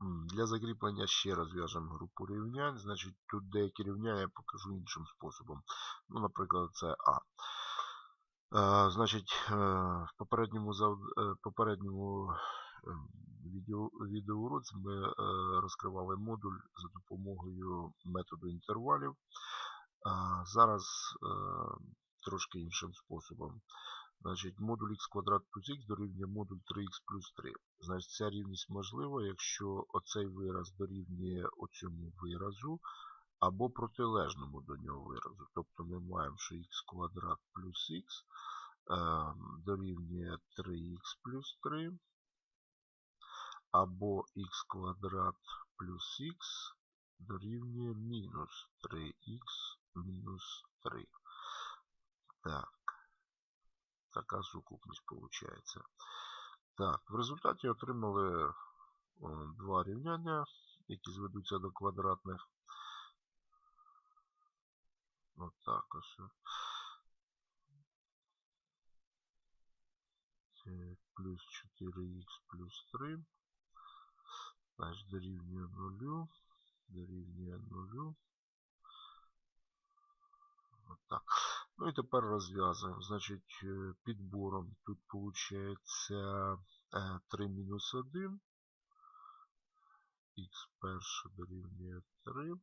Для закріплення ще раз в'яжемо групу рівнянь. Значить, тут деякі рівняння я покажу іншим способом. Ну, наприклад, це А. Е, Значить, в попередньому, зав- е, попередньому відео, відеоуроці ми е, розкривали модуль за допомогою методу інтервалів. А зараз е, трошки іншим способом. Значить, модуль х квадрат плюс х дорівнює модуль 3х плюс 3. Значить, ця рівність можлива, якщо оцей вираз дорівнює оцьому виразу або протилежному до нього виразу. Тобто ми маємо, що х квадрат плюс х е, дорівнює 3х плюс 3, або х квадрат плюс х дорівнює мінус 3х мінус 3. Так. Така сукупність виходить. Так, в результаті отримали два рівняння, які зведуться до квадратних. Отак ось. Це плюс 4х плюс 3. Значить, дорівнює 0. Дорівнює 0. Отак. Ну і тепер розв'язуємо. Значить, е, підбором тут виходить 3 мінус 1. Х перше дорівнює 3.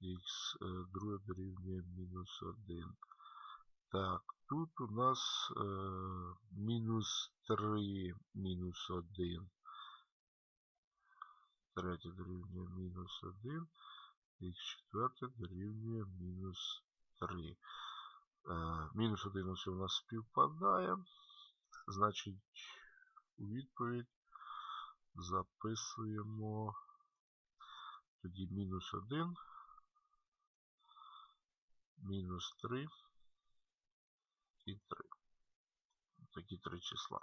Х друге дорівнює мінус 1. Так, тут у нас е, мінус 3 мінус 1. Третє дорівнює мінус 1. Х четверте дорівнює мінус 3. Е, мінус 1 ось у нас співпадає. Значить, у відповідь записуємо тоді мінус 1, мінус 3 і 3. Такі три числа.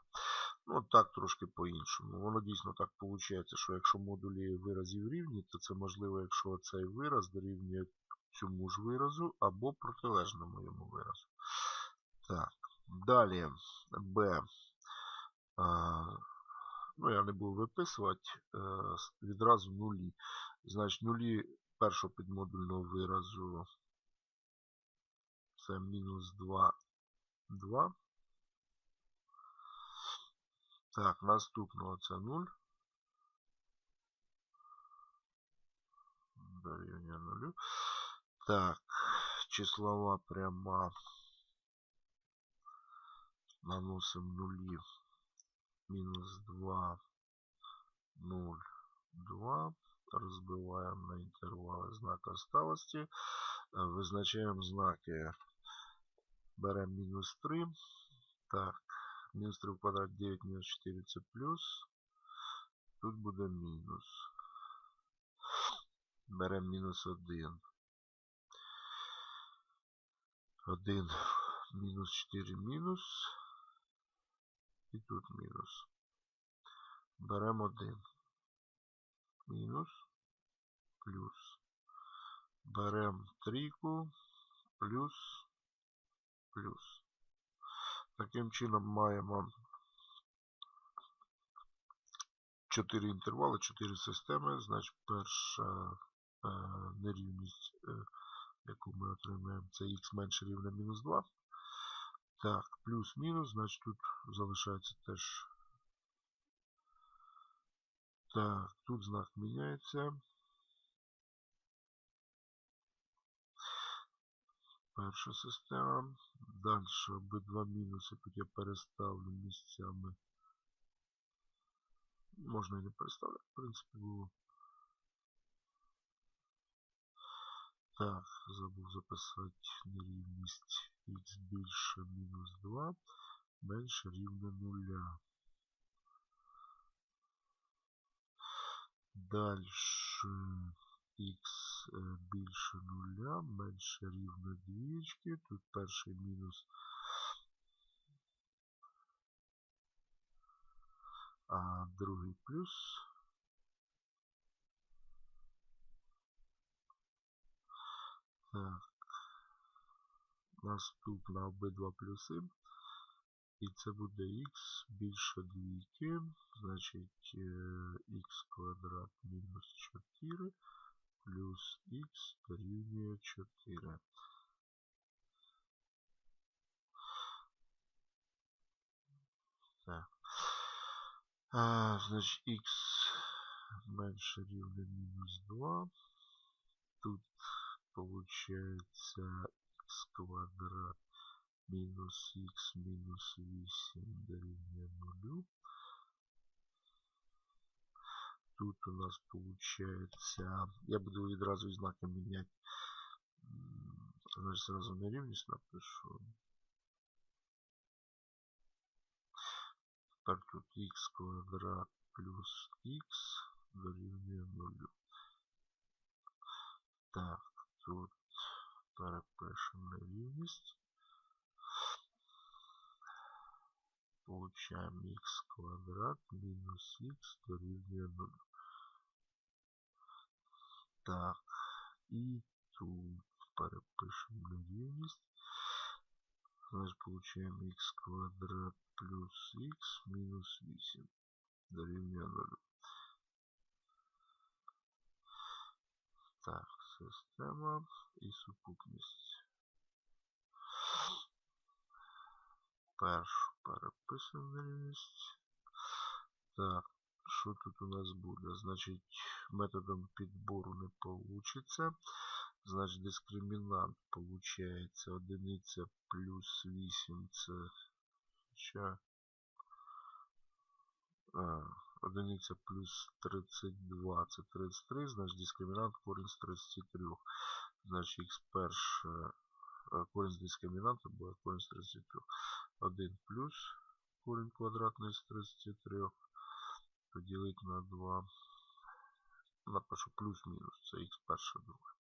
Ну, так трошки по-іншому. Воно дійсно так виходить, що якщо модулі виразів рівні, то це можливо, якщо цей вираз дорівнює цьому ж виразу або протилежному йому виразу. Так, далі Б. Ну, я не буду виписувати е, відразу нулі. Значить, нулі першого підмодульного виразу це мінус 2, 2. Так, наступного це 0. Дорівнює 0. Так, числова пряма. Наносимо нулі. Мінус 2, 0, 2. Розбиваємо на інтервали знака сталості. Визначаємо знаки. Беремо мінус 3. Так, мінус 3 в квадраті 9 мінус 4 це плюс. Тут буде мінус. Беремо мінус 1. 1 мінус 4 мінус. І тут мінус. Беремо 1. Мінус. Плюс. Беремо трійку. Плюс. Плюс. Таким чином маємо 4 інтервали, 4 системи. Значить, перша е, нерівність, е, яку ми отримаємо, це х менше рівне мінус 2. Так, плюс-мінус, значить тут залишається теж. Так, тут знак міняється. Перша система. Далі обидва мінуси тут я переставлю місцями. Можна і не переставляти, в принципі, було. Так, забув записати нерівність х більше мінус 2, менше рівне 0. Далі х більше 0, менше рівне двічки. Тут перший мінус, а другий плюс. Так. Наступна обидва плюси. І це буде х більше двійки. Значить х квадрат мінус 4 плюс х дорівнює 4. Так. А, значить, х менше рівне мінус 2. Тут получается х квадрат мінус х мінус 8 дорівнює 0. Тут у нас получается, я буду відразу знаки міняти. Значить, сразу нерівність напишу. Тепер тут х квадрат плюс х дорівнює 0. Так, тут перепишемо нерівність. Получаем х квадрат мінус х дорівнює 0. Так, і тут перепишемо нерівність. Значит, получаем х квадрат плюс х мінус 8 дорівнює 0. Так, система і сукупність. Першу переписуємо нерівність. Так, що тут у нас буде? Значить, методом підбору не вийде. Значить, дискримінант получається одиниця плюс 8 це а, одиниця плюс 32 це 33, значить дискримінант корінь з 33. Значить х перше корінь з дискримінанта буде корінь з 33. 1 плюс корінь квадратний з 33 поділити на 2. Напишу плюс-мінус, це х перше друге.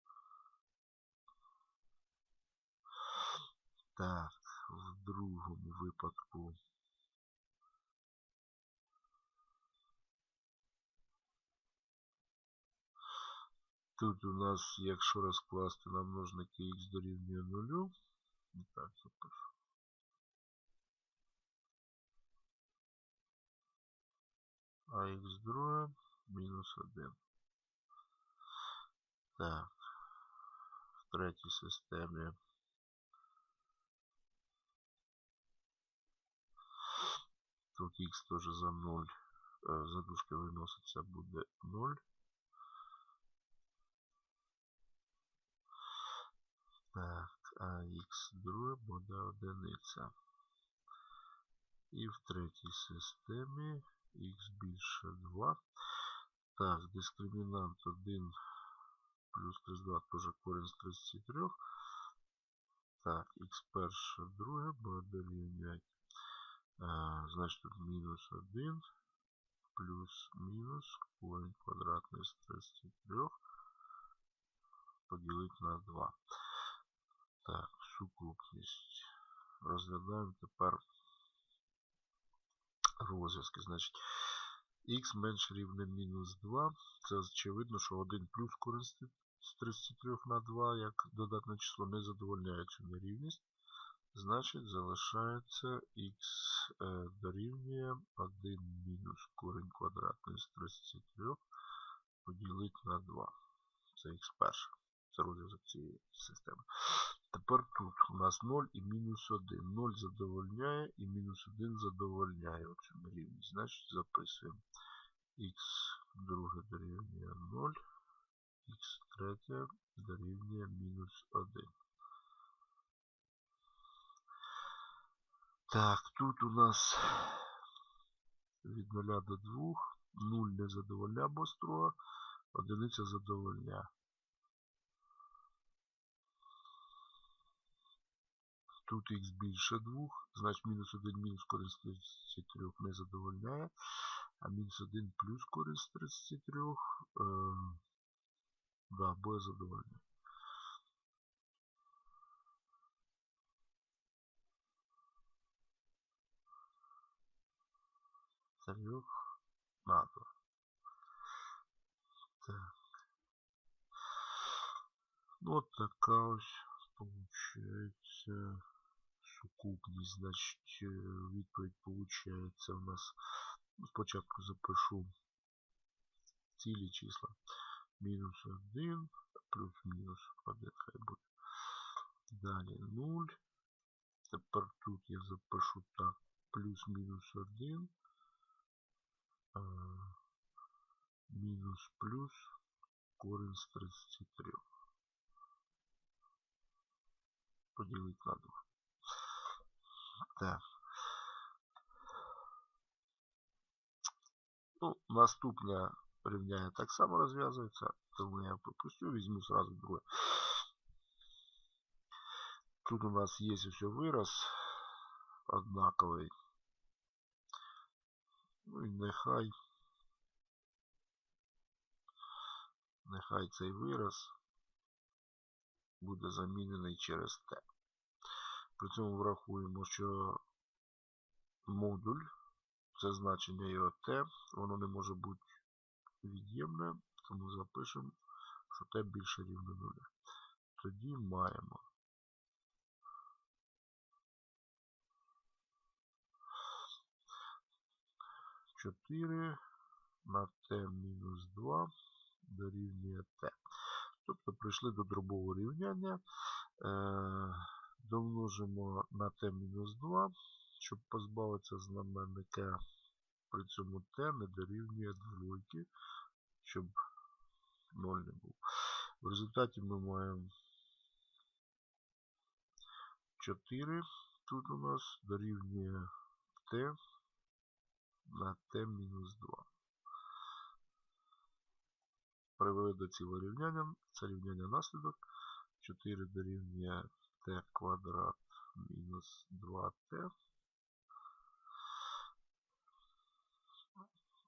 Так, в другому випадку Тут у нас, якщо розкласти на множники х дорівнює 0, так, запишу. А х друге мінус 1. Так, в третій системі Тут х тоже за 0. Задушка виноситься буде 0. Так, а х друге буде одиниця. І в третій системі х більше 2. Так, дискримінант 1 плюс 32 теж корінь з 33. Так, х перше друге буде дорівнювати Значит, тут минус 1 плюс минус корень квадратный з 33 поділити на 2. Так, сукупність. Розглядаємо тепер розв'язки. Значить, х менше рівне мінус 2. Це очевидно, що 1 плюс корень з 33 на 2, як додатне число, не задовольняє цю нерівність. Значить, залишається х е, дорівнює 1 мінус корінь квадратний з 33 поділити на 2. Це х перше. Це розв'язок цієї системи. Тепер тут у нас 0 і мінус 1. 0 задовольняє і мінус 1 задовольняє оцю нерівність. Значить, записуємо х друге дорівнює 0, х третє дорівнює мінус 1. Так, тут у нас від 0 до 2. 0 не задовольня бостро, одиниця задовольня. Тут х більше 2, значить мінус 1 мінус з 33 не задовольняє, а мінус 1 плюс з 33 е, да, буде задовольняє. трех надо. Так. Ну, от така ось получається сукупність. Значить, відповідь получається у нас. Спочатку запишу цілі числа. Мінус 1, плюс-мінус 1 хай буде. Далі 0. Тепер тут я запишу так. Плюс-мінус 1. А, мінус плюс корінь з 33. Поділити на 2. Так. Ну, наступне рівняння так само розв'язується, тому я пропустю, візьму сразу друге. Тут у нас є ось вираз однаковий. Ну і нехай нехай цей вираз буде замінений через Т. При цьому врахуємо, що модуль, це значення його Т, воно не може бути від'ємне, тому запишемо, що Т більше рівне 0. Тоді маємо чотири на Т мінус 2 дорівнює Т. Тобто прийшли до дробового рівняння. Домножимо на t-2, щоб позбавитися знаменника. При цьому t не дорівнює двойки, щоб 0 не був. В результаті ми маємо 4. Тут у нас дорівнює t на t-2. Привели до цього. Це рівняння наслідок. 4 дорівнює t квадрат мінус 2t.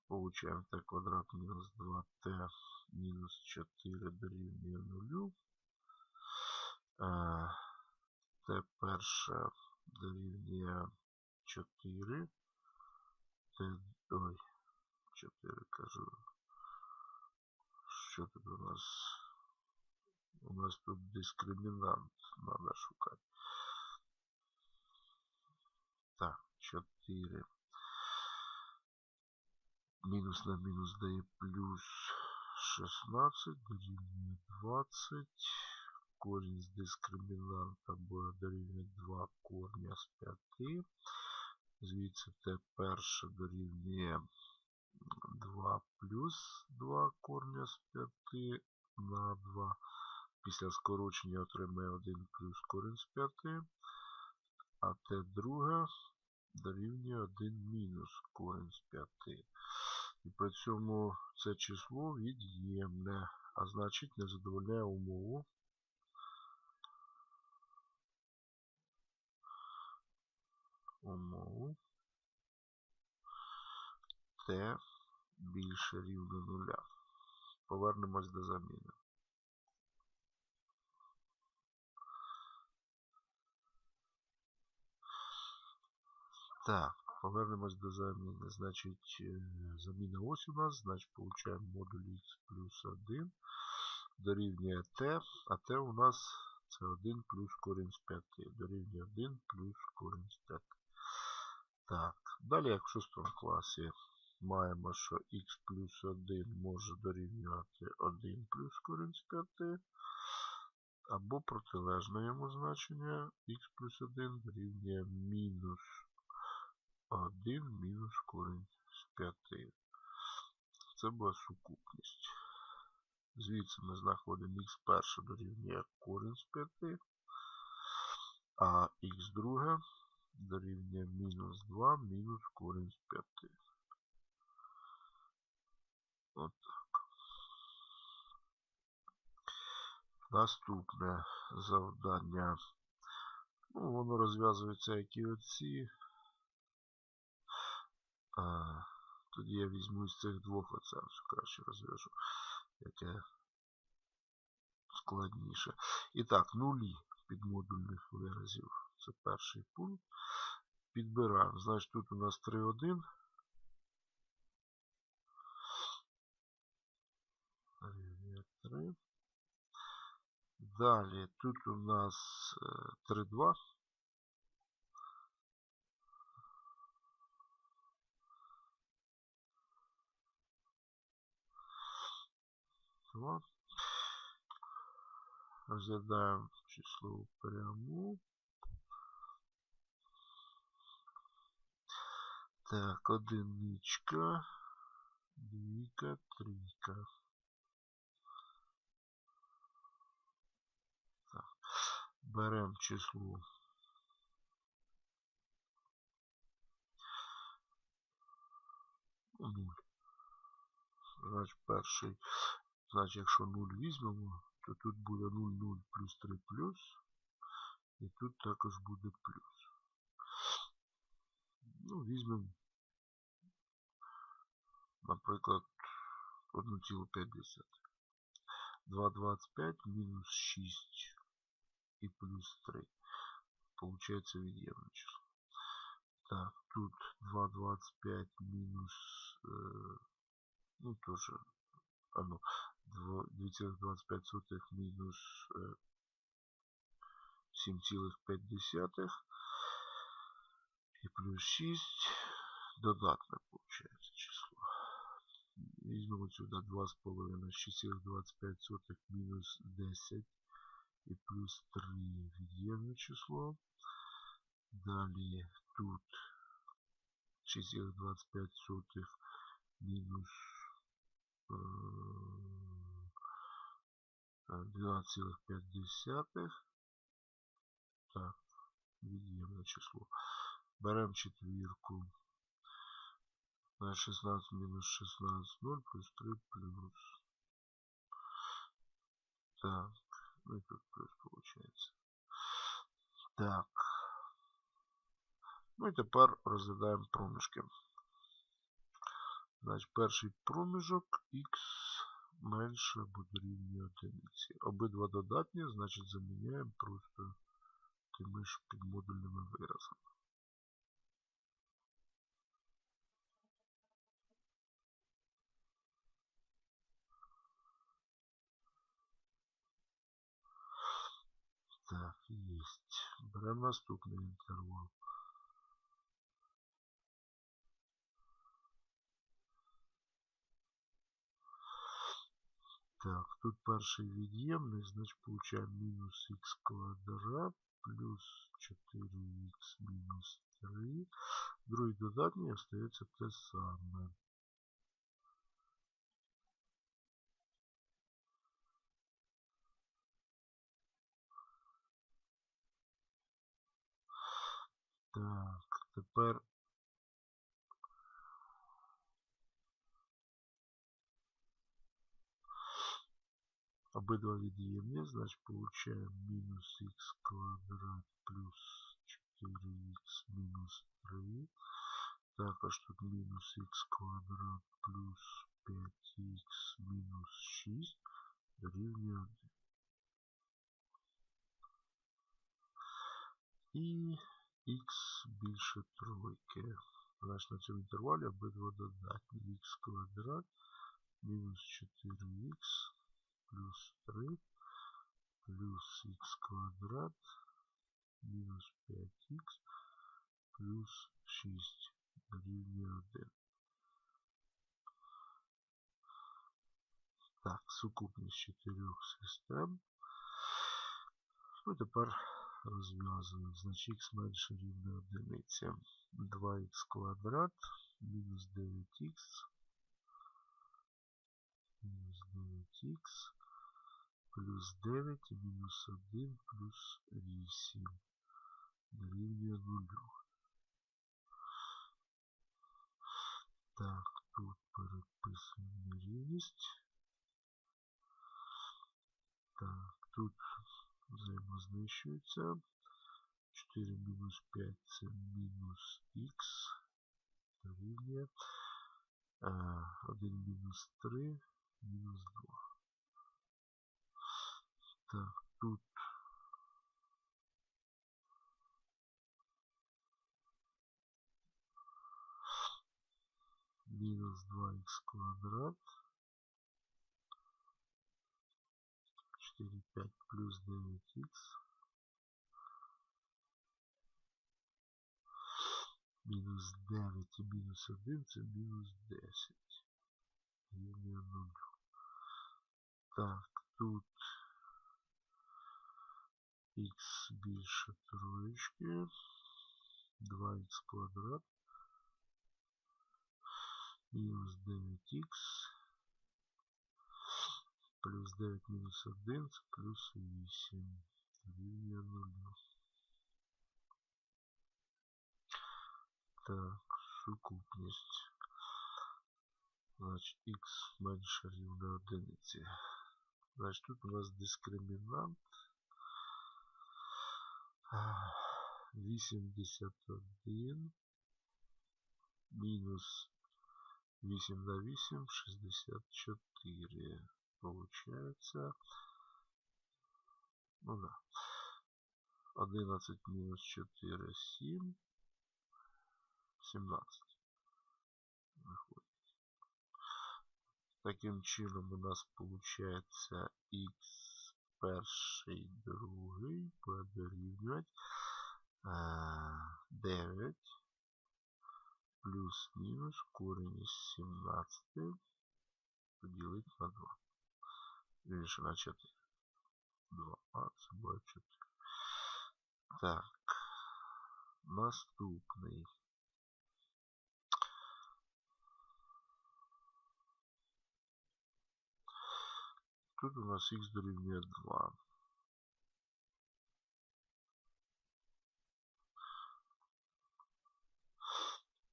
Получаємо t квадрат мінус 2t мінус 4 дорівнює 0. t перше дорівнює 4. t, ой, 4 кажу. Що тут у нас? У нас тут дискримінант надо шукати. Так, 4. Мінус на мінус дає плюс 16, дорівнює 20. Корінь з дискримінанта буде дорівнює 2 корня з 5. Звідси Т перше дорівнює 2 плюс 2 корня з 5 на 2. Після скорочення отримає 1 плюс корінь з 5, а те друге дорівнює 1 мінус корінь з 5. І при цьому це число від'ємне, а значить не задовольняє умову. Умову Т більше рівно нуля. Повернемось до заміни. Так, повернемось до заміни. Значить, е, заміна ось у нас, значить, получаємо модуль x плюс 1 дорівнює t, а t у нас це 1 плюс корінь з 5. Дорівнює 1 плюс корінь з 5. Так, далі, як в шостому класі, маємо, що x плюс 1 може дорівнювати 1 плюс корінь з 5. Або протилежне йому значення x плюс 1 дорівнює мінус 1 мінус корінь з 5. Це була сукупність. Звідси ми знаходимо х перше дорівнює корінь з 5, а х друге дорівнює мінус 2 мінус корінь з 5. От так. Наступне завдання. Ну, воно розв'язується, як і оці. А, Тоді я візьму з цих двох оце краще розв'яжу, яке складніше. І так, нулі підмодульних виразів. Це перший пункт. Підбираємо. Значить, тут у нас 3,1. Далі тут у нас 3,2. 2. Розглядаємо число пряму. Так, одиничка, двійка, трійка. Так. Беремо число. Нуль. Значить, перший. Значить, якщо 0 візьмемо, то тут буде 0, 0 плюс 3 плюс. І тут також буде плюс. Ну, візьмемо, наприклад, 1,5. 2,25 мінус 6 і плюс 3. Получається від'ємне число. Так, тут 2,25 мінус, э, ну тоже, а ну, 2,25 мінус э, 7,5 і плюс 6 додатне получається число. Візьмемо сюди 2,5, 6,25 мінус 10 і плюс 3 від'ємне число. Далі тут 6,25 мінус е, 12,5. Так, від'ємне число. Беремо четвірку. 16 мінус 16, 0 плюс 3 плюс. Так, ну и тут плюс получается. Так. Ну і тепер розглядаємо проміжки. Значить, перший проміжок x менше або дорівнює одиниці. Обидва додатні, значить заміняємо просто тими ж підмодульними виразами. Так, есть. Беремо наступний інтервал. Так, тут перший від'ємний, значить получаємо мінус х квадрат плюс 4х мінус 3. Другий додатній остається те саме. Так, тепер обидва від'ємні, значить получаємо мінус х квадрат плюс 4х мінус 3. Також тут мінус х квадрат плюс 5х мінус 6 дорівнює 1. І х більше тройки. Значить на цьому інтервалі обидва додатні х квадрат мінус 4х плюс 3 плюс х квадрат мінус 5х плюс 6 дорівнює 1. Так, сукупність чотирьох систем. Ну, тепер розв'язуємо. Значить х менше рівне одиниці. 2х квадрат мінус 9х мінус 9х плюс 9 і мінус 1 плюс 8 дорівнює 0. Так, тут переписуємо нерівність. Так, тут взаємознищується. 4 мінус 5 це мінус х дорівнює 1 мінус 3 мінус 2. Так, тут мінус 2х квадрат 4, 5 плюс 9х мінус 9 і мінус 1 це мінус 10. Рівня 0. Так, тут х більше троєчки. 2х квадрат. Мінус 9х. Плюс 9 мінус 1 це плюс 8. Рівня 0. Так, сукупність. Значить, х менше рівня одиниці. Значить, тут у нас дискримінант. А, 81 мінус 8 на 8, 64. Получается, ну да, 11 минус 4, 7, 17. Виходить. Таким чином у нас получается x перший, другий буде дорівнювати е, 9 плюс-мінус корінь із 17 поділити на 2. Вірніше на 4. 2а, це буде 4. Так. Наступний. Тут у нас х дорівнює 2.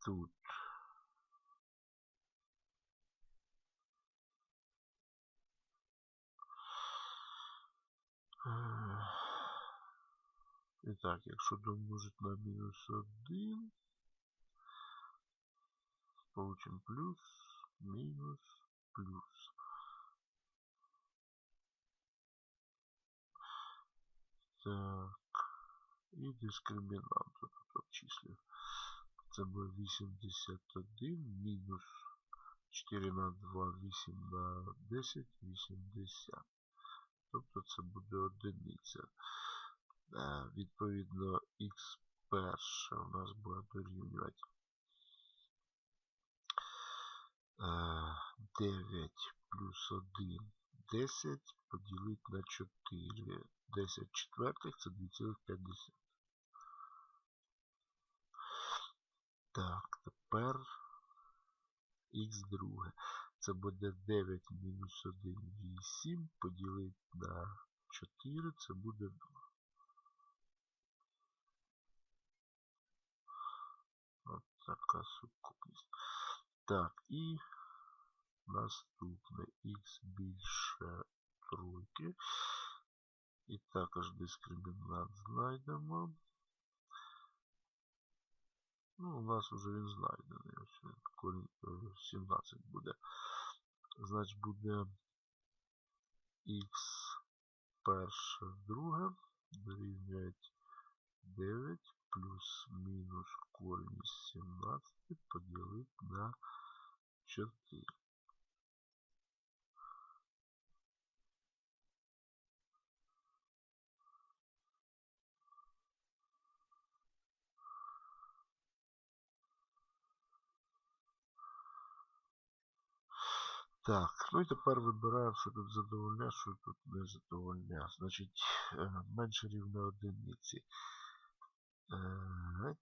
Тут Е, І так, якщо домножити на мінус 1, получим плюс, мінус, плюс. Так, і дискримінант тут обчислю. Це буде 81 мінус 4 на 2, 8 на 10, 80. Тобто це буде одиниця. Е, Відповідно, х перше у нас буде дорівнювати е, 9 плюс 1 10 поділити на 4. 10 четвертих це 2,5. Так, тепер х друге. Це буде 9 мінус 1 8 поділити на 4, це буде 2. От така сукупність. Так, і наступне х більше тройки. І також дискримінант знайдемо. Ну, у нас вже він знайдений. Ось він, корінь, е, 17 буде. Значить буде х перше друге дорівнює 9 плюс мінус корінь 17 поділити на 4. Так, ну і тепер вибираємо, що тут задовольняє, що тут не задовольняє. Значить, е, менше рівня одиниці. Так.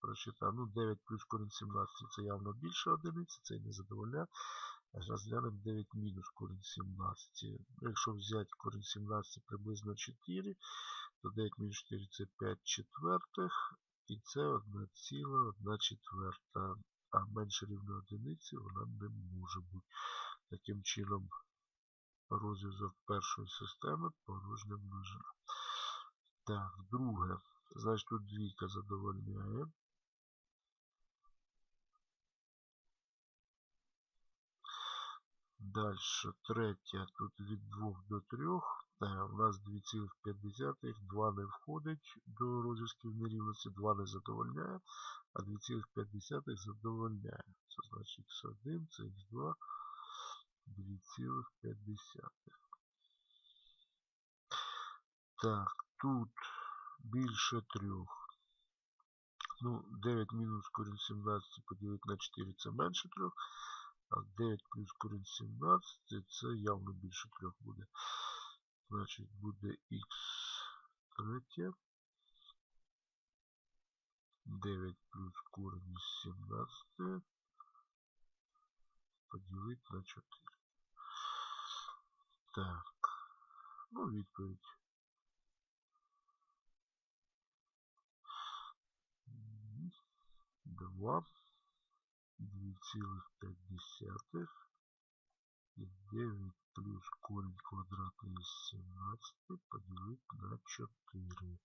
Прочитав. Ну, 9 плюс корінь 17 це явно більше одиниці, це і не задовольняє. Розглянемо 9 мінус корінь 17. Ну, якщо взяти корінь 17 приблизно 4, то 9 мінус 4 це 5 четвертих. І це 1,1 четверта. А менше рівня одиниці вона не може бути. Таким чином, розв'язок першої системи порожня множина. Так, друге. Значить, тут двійка задовольняє. Далі, третє, тут від 2 до 3. Е, У нас 2,5, 2 не входить до розв'язків нерівності, 2 не задовольняє, а 2,5 задовольняє. Це значить x1, це x2, 2,5. Так, тут більше 3. Ну, 9 мінус корінь 17 поділити на 4 це менше 3. А 9 плюс корінь 17 це явно більше 3 буде. Значить буде х третє. 9 плюс корінь із 17 поділити на 4. Так. Ну, відповідь. Два. 2,5 і 9 плюс корінь квадратний із 17 поділити на 4.